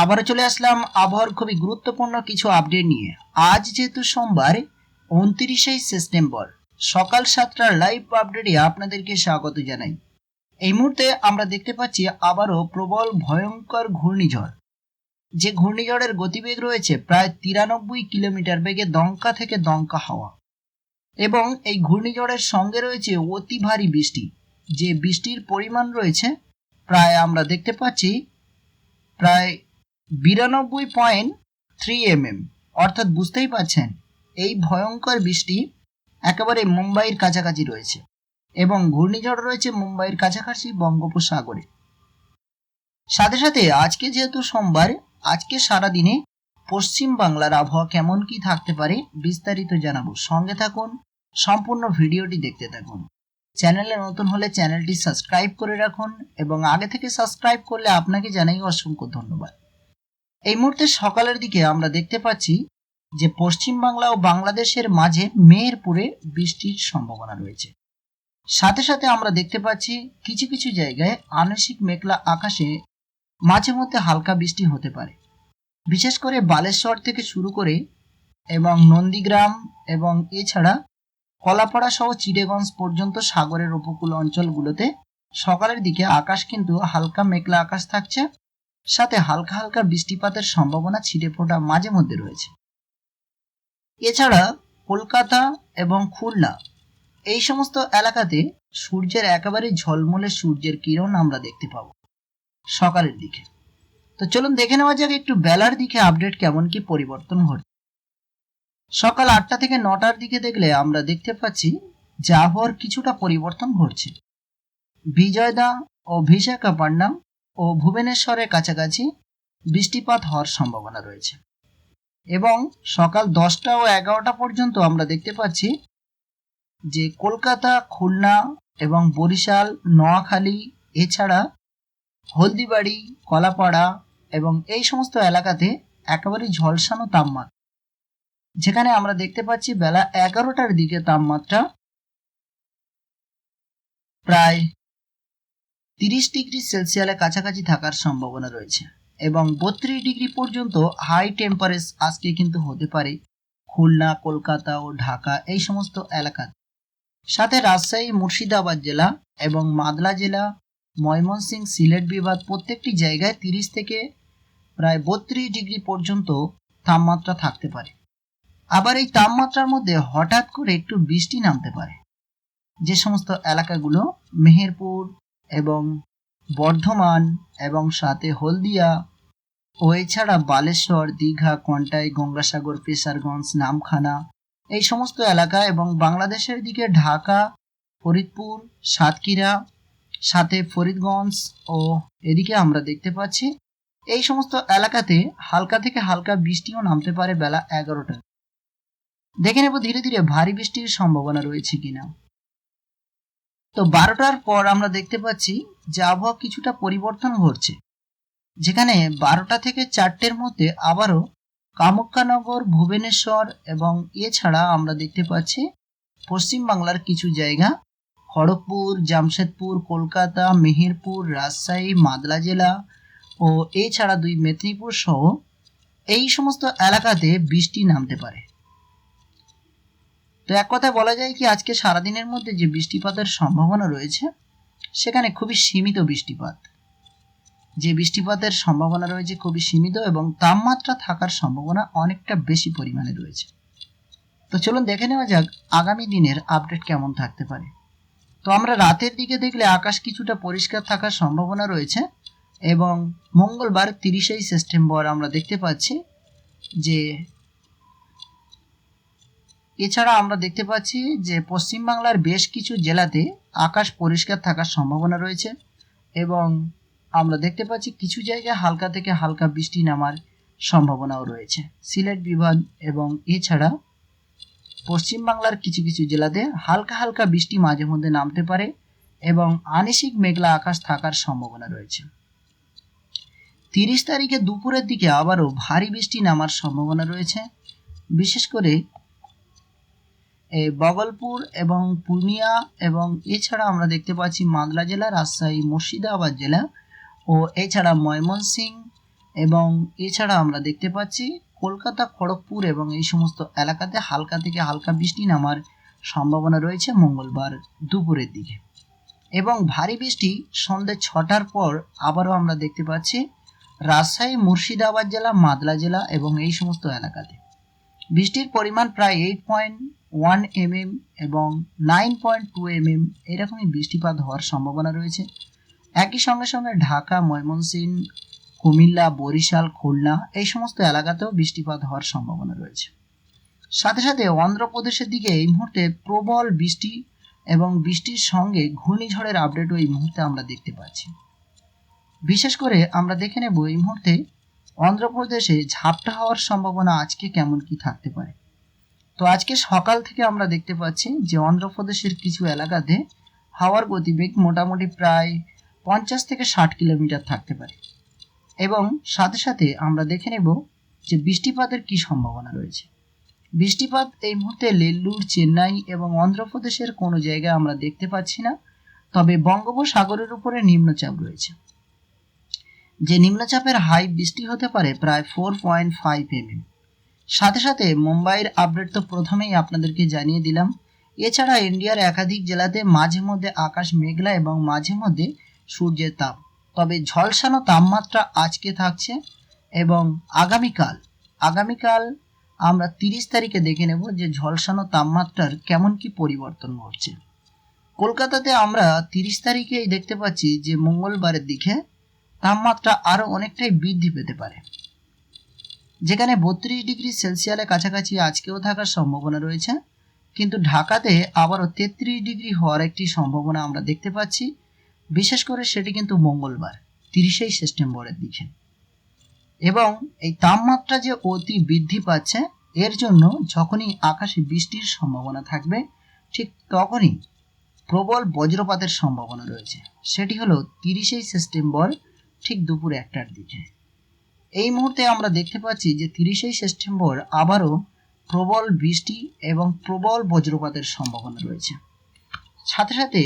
আবারও চলে আসলাম আবহাওয়ার খুবই গুরুত্বপূর্ণ কিছু আপডেট নিয়ে। আজ যেহেতু সোমবার, উনত্রিশে সেপ্টেম্বর, সকাল সাতটার লাইভ আপডেটে আপনাদেরকে স্বাগত জানাই। এই মুহূর্তে আমরা দেখতে পাচ্ছি আবারও প্রবল ভয়ঙ্কর ঘূর্ণিঝড়। যে ঘূর্ণিঝড়ের গতিবেগ রয়েছে প্রায় তিরানব্বই কিলোমিটার বেগে দঙ্কা থেকে দঙ্কা হাওয়া। এবং এই ঘূর্ণিঝড়ের সঙ্গে রয়েছে অতি ভারী বৃষ্টি। যে বৃষ্টির পরিমাণ রয়েছে, প্রায় আমরা দেখতে পাচ্ছি প্রায় বিরানব্বই পয়েন্ট থ্রি এম এম অর্থাৎ বুঝতেই পারছেন, এই ভয়ঙ্কর বৃষ্টি একেবারে মুম্বাইয়ের কাছাকাছি রয়েছে এবং ঘূর্ণিঝড় রয়েছে মুম্বাইয়ের কাছাকাছি বঙ্গোপসাগরে। সাথে সাথে আজকে যেহেতু সোমবার, আজকে সারা দিনে পশ্চিম বাংলার আবহাওয়া কেমন কি থাকতে পারে বিস্তারিত জানাব। সঙ্গে থাকুন, সম্পূর্ণ ভিডিওটি দেখতে থাকুন। চ্যানেলে নতুন হলে চ্যানেলটি সাবস্ক্রাইব করে রাখুন এবং আগে থেকে সাবস্ক্রাইব করলে আপনাকে জানাই অসংখ্য ধন্যবাদ। এই মুহূর্তে সকালের দিকে আমরা দেখতে পাচ্ছি যে পশ্চিম বাংলা ও বাংলাদেশের মাঝে মেহেরপুরে বৃষ্টির সম্ভাবনা রয়েছে। সাথে সাথে আমরা দেখতে পাচ্ছি কিছু কিছু জায়গায় আংশিক মেঘলা আকাশে মাঝে মধ্যে হালকা বৃষ্টি হতে পারে। বিশেষ করে বালেশ্বর থেকে শুরু করে এবং নন্দীগ্রাম এবং এছাড়া কলাপাড়া সহ চিড়েগঞ্জ পর্যন্ত সাগরের উপকূল অঞ্চলগুলোতে সকালের দিকে আকাশ কিন্তু হালকা মেঘলা আকাশ থাকছে। সাথে হালকা হালকা বৃষ্টিপাতের সম্ভাবনা ছিটে ফোটা মাঝে মধ্যে রয়েছে। এছাড়া কলকাতা এবং খুলনা, এই সমস্ত এলাকাতে সূর্যের একেবারে ঝলমলে সূর্যের কিরণ আমরা দেখতে পাবো সকালের দিকে। তো চলুন দেখে নেওয়া যাক একটু বেলার দিকে আপডেট কেমন কি পরিবর্তন ঘটছে সকাল আটটা থেকে নটার দিকে দেখলে আমরা দেখতে পাচ্ছি যে আবহাওয়ার কিছুটা পরিবর্তন ঘটছে। বিজয়দা ও বিশাখাপট্টনম ও ভুবনেশ্বরের কাছাকাছি বৃষ্টিপাত হওয়ার সম্ভাবনা রয়েছে। এবং সকাল দশটা ও এগারোটা পর্যন্ত আমরা দেখতে পাচ্ছি যে কলকাতা, খুলনা এবং বরিশাল, নোয়াখালী, এছাড়া হলদিবাড়ি, কলাপাড়া এবং এই সমস্ত এলাকাতে একেবারে ঝলসানো তাপমাত্রা। যেখানে আমরা দেখতে পাচ্ছি বেলা এগারোটার দিকে তাপমাত্রা প্রায় তিরিশ ডিগ্রি সেলসিয়াসের কাছাকাছি থাকার সম্ভাবনা রয়েছে এবং বত্রিশ ডিগ্রি পর্যন্ত হাই টেম্পারেচার আজকে কিন্তু হতে পারে। খুলনা, কলকাতা ও ঢাকা এই সমস্ত এলাকাতে সাথে রাজশাহী, মুর্শিদাবাদ জেলা এবং মাদলা জেলা ময়মনসিং সিলেট বিভাগ প্রত্যেকটি জায়গায় তিরিশ থেকে প্রায় বত্রিশ ডিগ্রি পর্যন্ত তাপমাত্রা থাকতে পারে। আবার এই তাপমাত্রার মধ্যে হঠাৎ করে একটু বৃষ্টি নামতে পারে। যে সমস্ত এলাকাগুলো, মেহেরপুর এবং বর্ধমান এবং সাথে হলদিয়া ও এছাড়া বালেশ্বর, দীঘা, কন্টাই, গঙ্গাসাগর পেশারগঞ্জ নামখানা এই সমস্ত এলাকা এবং বাংলাদেশের দিকে ঢাকা, ফরিদপুর, সাতক্ষীরা, সাথে ফরিদগঞ্জ ও এদিকে আমরা দেখতে পাচ্ছি এই সমস্ত এলাকাতে হালকা থেকে হালকা বৃষ্টিও নামতে পারে বেলা এগারোটা দেখে নেব ধীরে ধীরে ভারী বৃষ্টির সম্ভাবনা রয়েছে কিনা। তো বারোটার পর আমরা দেখতে পাচ্ছি যে আবহাওয়া কিছুটা পরিবর্তন ঘটছে, যেখানে বারোটা থেকে চারটের মধ্যে আবারও কামাখ্যানগর ভুবনেশ্বর এবং এছাড়া আমরা দেখতে পাচ্ছি পশ্চিম বাংলার কিছু জায়গা, খড়গপুর, জামশেদপুর, কলকাতা, মেহেরপুর, রাজশাহী মাদলা জেলা ও এছাড়া দুই মেদিনীপুর সহ এই সমস্ত এলাকাতে বৃষ্টি নামতে পারে। তো এক কথায় বলা যায় কি, আজকে সারাদিনের মধ্যে যে বৃষ্টিপাতের সম্ভাবনা রয়েছে, সেখানে খুবই সীমিত বৃষ্টিপাত। যে বৃষ্টিপাতের সম্ভাবনা রয়েছে খুবই সীমিত এবং তাপমাত্রা থাকার সম্ভাবনা অনেকটা বেশি পরিমাণে রয়েছে। তো চলুন দেখে নেওয়া যাক আগামী দিনের আপডেট কেমন থাকতে পারে। তো আমরা রাতের দিকে দেখলে আকাশ কিছুটা পরিষ্কার থাকার সম্ভাবনা রয়েছে এবং মঙ্গলবার তিরিশেই সেপ্টেম্বর আমরা দেখতে পাচ্ছি যে এছাড়া আমরা দেখতে পাচ্ছি যে পশ্চিমবাংলার বেশ কিছু জেলাতে আকাশ পরিষ্কার থাকার সম্ভাবনা রয়েছে এবং আমরা দেখতে পাচ্ছি কিছু জায়গায় হালকা থেকে হালকা বৃষ্টি নামার সম্ভাবনাও রয়েছে। সিলেট বিভাগ এবং এছাড়া পশ্চিমবাংলার কিছু কিছু জেলাতে হালকা হালকা বৃষ্টি মাঝে মধ্যে নামতে পারে এবং আনিসিক মেঘলা আকাশ থাকার সম্ভাবনা রয়েছে। তিরিশ তারিখে দুপুরের দিকে আবারও ভারী বৃষ্টি নামার সম্ভাবনা রয়েছে। বিশেষ করে বগলপুর এবং পূর্ণিয়া এবং এছাড়া আমরা দেখতে পাচ্ছি মাদলা জেলা, রাজশাহী, মুর্শিদাবাদ জেলা ও এছাড়া ময়মনসিং এবং এছাড়া আমরা দেখতে পাচ্ছি কলকাতা, খড়গপুর এবং এই সমস্ত এলাকাতে হালকা থেকে হালকা বৃষ্টি নামার সম্ভাবনা রয়েছে মঙ্গলবার দুপুরের দিকে। এবং ভারী বৃষ্টি সন্ধ্যে ছটার পর আবারও আমরা দেখতে পাচ্ছি রাজশাহী, মুর্শিদাবাদ জেলা মাদলা জেলা এবং এই সমস্ত এলাকাতে। বৃষ্টির পরিমাণ প্রায় এইট পয়েন্ট ওয়ান এমএম এবং নাইন পয়েন্ট টু এমএম এরকমই বৃষ্টিপাত হওয়ার সম্ভাবনা রয়েছে। একই সঙ্গে সঙ্গে ঢাকা, ময়মনসিংহ, কুমিল্লা, বরিশাল, খুলনা এই সমস্ত এলাকাতেও বৃষ্টিপাত হওয়ার সম্ভাবনা রয়েছে। সাথে সাথে অন্ধ্রপ্রদেশের দিকে এই মুহূর্তে প্রবল বৃষ্টি এবং বৃষ্টির সঙ্গে ঘূর্ণিঝড়ের আপডেটও এই মুহূর্তে আমরা দেখতে পাচ্ছি। বিশেষ করে আমরা দেখে নেব এই মুহূর্তে অন্ধ্রপ্রদেশে ঝাপটা হওয়ার সম্ভাবনা আজকে কেমন কি থাকতে পারে। তো আজকে সকাল থেকে আমরা দেখতে পাচ্ছি যে অন্ধ্রপ্রদেশের কিছু এলাকাতে হাওয়ার গতিবেগ মোটামুটি প্রায় পঞ্চাশ থেকে ষাট কিলোমিটার থাকতে পারে। এবং সাথে সাথে আমরা দেখে নেব যে বৃষ্টিপাতের কি সম্ভাবনা রয়েছে। বৃষ্টিপাত এই মুহূর্তে লেল্লুর, চেন্নাই এবং অন্ধ্রপ্রদেশের কোনো জায়গায় আমরা দেখতে পাচ্ছি না, তবে বঙ্গোপসাগরের উপরে নিম্নচাপ রয়েছে। যে নিম্নচাপের হাই বৃষ্টি হতে পারে প্রায় ফোর পয়েন্ট ফাইভ এমএম সাথে সাথে মুম্বাইয়ের আপডেট তো প্রথমেই আপনাদেরকে জানিয়ে দিলাম। এছাড়া ইন্ডিয়ার একাধিক জেলাতে মাঝে মধ্যে আকাশ মেঘলা এবং মাঝে মধ্যে সূর্যের তাপ। তবে ঝলসানো তাপমাত্রা আজকে থাকছে এবং আগামীকাল আগামীকাল আমরা তিরিশ তারিখে দেখে নেব যে ঝলসানো তাপমাত্রার কেমন কি পরিবর্তন ঘটছে। কলকাতাতে আমরা তিরিশ তারিখেই দেখতে পাচ্ছি যে মঙ্গলবারের দিকে তাপমাত্রা আরও অনেকটাই বৃদ্ধি পেতে পারে। যেখানে বত্রিশ ডিগ্রি সেলসিয়াসের কাছাকাছি আজকেও থাকার সম্ভাবনা রয়েছে। কিন্তু ঢাকাতে আবারও তেত্রিশ ডিগ্রি হওয়ার একটি সম্ভাবনা আমরা দেখতে পাচ্ছি। বিশেষ করে সেটি কিন্তু মঙ্গলবার, তিরিশেই সেপ্টেম্বরের দিকে। এবং এই তাপমাত্রা যে অতি বৃদ্ধি পাচ্ছে, এর জন্য যখনই আকাশে বৃষ্টির সম্ভাবনা থাকবে, ঠিক তখনই প্রবল বজ্রপাতের সম্ভাবনা রয়েছে। সেটি হলো তিরিশেই সেপ্টেম্বর, ঠিক দুপুর একটার দিকে। এই মুহূর্তে আমরা দেখতে পাচ্ছি যে তিরিশেই সেপ্টেম্বর আবারও প্রবল বৃষ্টি এবং প্রবল বজ্রপাতের সম্ভাবনা রয়েছে। সাথে সাথে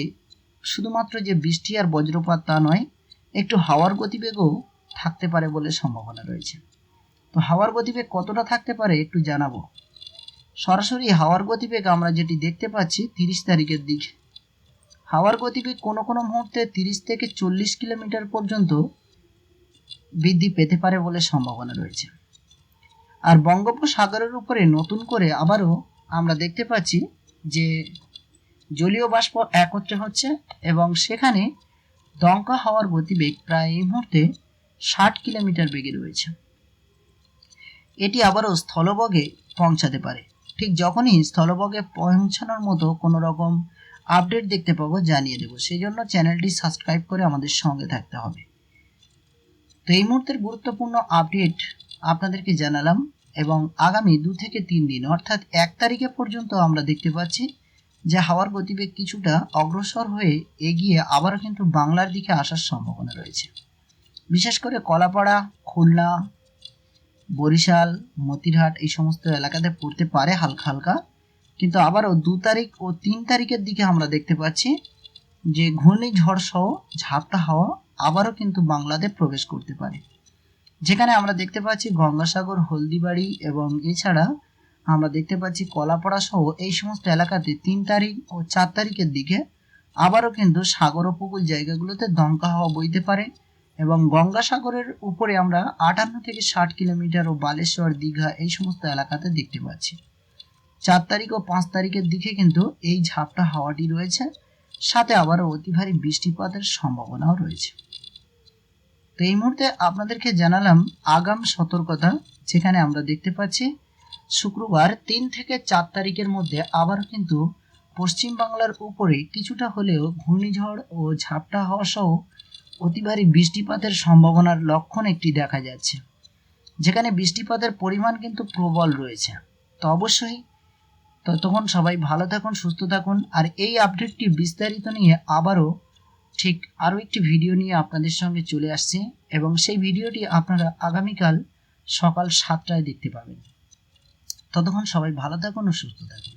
শুধুমাত্র যে বৃষ্টি আর বজ্রপাত তা নয়, একটু হাওয়ার গতিবেগও থাকতে পারে বলে সম্ভাবনা রয়েছে। তো হাওয়ার গতিবেগ কতটা থাকতে পারে একটু জানাব। সরাসরি হাওয়ার গতিবেগ আমরা যেটি দেখতে পাচ্ছি তিরিশ তারিখের দিকে। হাওয়ার গতিবেগ কোনো কোনো মুহূর্তে তিরিশ থেকে চল্লিশ কিলোমিটার পর্যন্ত বৃদ্ধি পেতে পারে বলে সম্ভাবনা রয়েছে। আর বঙ্গোপসাগরের উপরে নতুন করে আবারও আমরা দেখতে পাচ্ছি যে জলীয় বাষ্প একত্রে হচ্ছে এবং সেখানে দঙ্কা হওয়ার গতিবেগ প্রায় এই মুহূর্তে ষাট কিলোমিটার বেগে রয়েছে। এটি আবারও স্থলবগে পৌঁছাতে পারে। ঠিক যখনই স্থলবগে পৌঁছানোর মতো কোনো রকম আপডেট দেখতে পাবো জানিয়ে দেবো। সেই জন্য চ্যানেলটি সাবস্ক্রাইব করে আমাদের সঙ্গে থাকতে হবে। তো এই মুহূর্তের গুরুত্বপূর্ণ আপডেট আপনাদেরকে জানালাম এবং আগামী দু থেকে তিন দিন, অর্থাৎ এক তারিখে পর্যন্ত আমরা দেখতে পাচ্ছি যে হাওয়ার গতিবেগ কিছুটা অগ্রসর হয়ে এগিয়ে আবারও কিন্তু বাংলার দিকে আসার সম্ভাবনা রয়েছে। বিশেষ করে কলাপাড়া, খুলনা, বরিশাল, মতিরহাট এই সমস্ত এলাকাতে পড়তে পারে হালকা হালকা। কিন্তু আবারও দু তারিখ ও তিন তারিখের দিকে আমরা দেখতে পাচ্ছি যে ঘূর্ণিঝড় সহ ঝাপটা হাওয়া আবারও কিন্তু বাংলাতে প্রবেশ করতে পারে। যেখানে আমরা দেখতে পাচ্ছি গঙ্গাসাগর, হলদিবাড়ি এবং এছাড়া আমরা দেখতে পাচ্ছি কলাপাড়া সহ এই সমস্ত এলাকাতে তিন তারিখ ও চার তারিখের দিকে আবারও কিন্তু সাগর উপকূল জায়গাগুলোতে দমকা হাওয়া বইতে পারে এবং গঙ্গাসাগরের উপরে আমরা আটান্ন থেকে ষাট কিলোমিটার ও বালেশ্বর, দীঘা এই সমস্ত এলাকাতে দেখতে পাচ্ছি। চার তারিখ ও পাঁচ তারিখের দিকে কিন্তু এই ঝাপটা হাওয়াটি রয়েছে। সাথে আবারও অতি ভারী বৃষ্টিপাতের সম্ভাবনাও রয়েছে। তো এই মুহূর্তে আপনাদেরকে জানালাম আগাম সতর্কতা, যেখানে আমরা দেখতে পাচ্ছি শুক্রবার তিন থেকে চার তারিখের মধ্যে আবারও কিন্তু পশ্চিম বাংলার উপরে কিছুটা হলেও ঘূর্ণিঝড় ও ঝাপটা হওয়া সহ অতি ভারী বৃষ্টিপাতের সম্ভাবনার লক্ষণ একটি দেখা যাচ্ছে। যেখানে বৃষ্টিপাতের পরিমাণ কিন্তু প্রবল রয়েছে। তো অবশ্যই ততক্ষণ সবাই ভালো থাকুন, সুস্থ থাকুন। আর এই আপডেটটি বিস্তারিত নিয়ে আবারও ঠিক আরও একটি ভিডিও নিয়ে আপনাদের সঙ্গে চলে আসছি এবং সেই ভিডিওটি আপনারা আগামীকাল সকাল সাতটায় দেখতে পাবেন। ততক্ষণ সবাই ভালো থাকুন ও সুস্থ থাকুন।